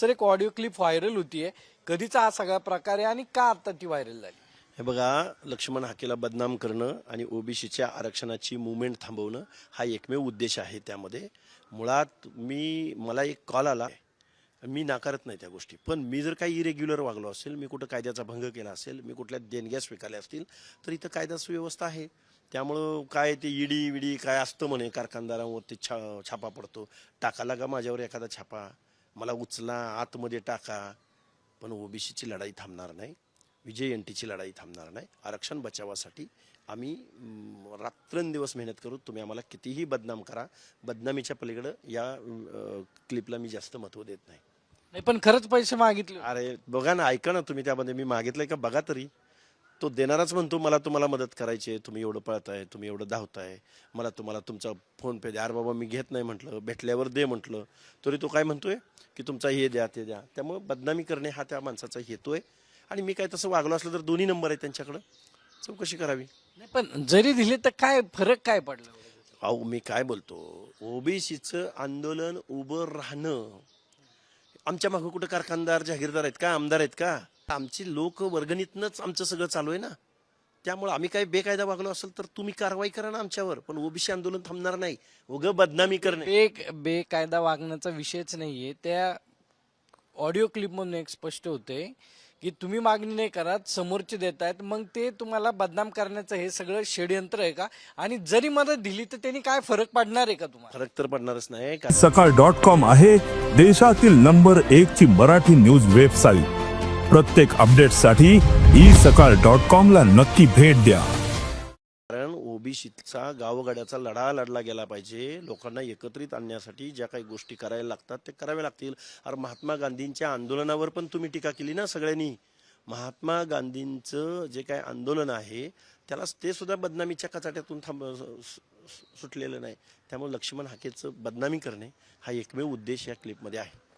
Sir एक audio clip viral होतीये. कधीचा हा सगळा प्रकार आहे आणि का आता ती व्हायरल झाली? हे बघा लक्ष्मण हाकेला बदनाम करणं आणि ओबीसीच्या आरक्षणाची मुवमेंट थांबवणं हा एकमेव उद्देश आहे त्यामध्ये. मुळात मी मला एक कॉल आला. मी नाकारत नाही त्या गोष्टी. पण मी जर काही इरेग्युलर वागलो असेल मी कुठं कायद्याचा भंग केला असेल मी कुठल्या देणग्या स्वीकारल्या असतील तर इथं कायदा सुव्यवस्था आहे. त्यामुळं काय ते ईडी विडी काय असतं म्हणे कारखानदारांवरती छा छापा पडतो. टाका लागा माझ्यावर एखादा छापा. मला उचला आतमध्ये टाका. पण ओबीसीची लढाई थांबणार नाही. विजय एनटीची लढाई थांबणार नाही. आरक्षण बचावासाठी आम्ही रात्रंदिवस मेहनत करू. तुम्ही आम्हाला कितीही बदनाम करा. बदनामीच्या पलीकडं या क्लिपला मी जास्त महत्त्व देत नाही. नाही पण खरंच पैसे मागितले अरे बघा ना ऐका ना तुम्ही त्यामध्ये. मी मागितलंय का? बघा तरी. तो देणाराच म्हणतो मला तुम्हाला मदत करायची आहे तुम्ही एवढं पळताय तुम्ही एवढं धावताय मला तुम्हाला तुमचा फोन पे द्या. अरे बाबा मी घेत नाही म्हटलं. भेटल्यावर दे म्हटलं. तरी तो काय म्हणतोय की तुमचा हे द्या ते द्या. त्यामुळे बदनामी करणे हा त्या माणसाचा हेतू आहे. आणि मी काय तसं वागलो असलं तर दोन्ही नंबर आहे त्यांच्याकडं. चौकशी करावी. नाही पण जरी दिले तर काय फरक काय पडला? अहो मी काय बोलतो? ओबीसीचं आंदोलन उभं राहणं. आमच्या मागं कुठं कारखानदार जागीरदार आहेत का? आमदार आहेत का? आमची लोक वर्गणीतनंच आमचं सगळं चालू आहे ना. त्यामुळे आम्ही काय बेकायदा वागलो असेल तर तुम्ही कारवाई करा ना आमच्यावर. पण ओबीसी आंदोलन थांबणार नाही. उगं बदनामी करणे. बे बेकायदा वागण्याचा विषयच नाहीये. त्या ऑडिओ क्लिप मधून एक स्पष्ट होते की तुम्ही मागणी नाही करत समोरचे देत आहेत मग ते तुम्हाला बदनाम करण्याचं हे सगळं षडयंत्र आहे का? आणि जरी मदत दिली तर त्यांनी काय फरक पडणार आहे का तुम्हाला? फरक तर पडणारच नाही का सकाळ डॉट कॉम आहे देशातील नंबर एक ची मराठी न्यूज वेबसाईट. प्रत्येक अपडेटसाठी ई सकाळ डॉट कॉम ला नक्की भेट द्या. कारण ओबीसीचा गावगाड्याचा लढा लढला गेला पाहिजे. लोकांना एकत्रित आणण्यासाठी ज्या काही गोष्टी करायला लागतात ते कराव्या लागतील. अरे महात्मा गांधींच्या आंदोलनावर पण तुम्ही टीका केली ना सगळ्यांनी? महात्मा गांधींचं जे काय आंदोलन आहे त्याला ते सुद्धा बदनामीच्या कचाट्यातून थांब सु- सुटलेलं नाही. त्यामुळे लक्ष्मण हाकेचं बदनामी करणे हा एकमेव उद्देश या क्लिपमध्ये आहे.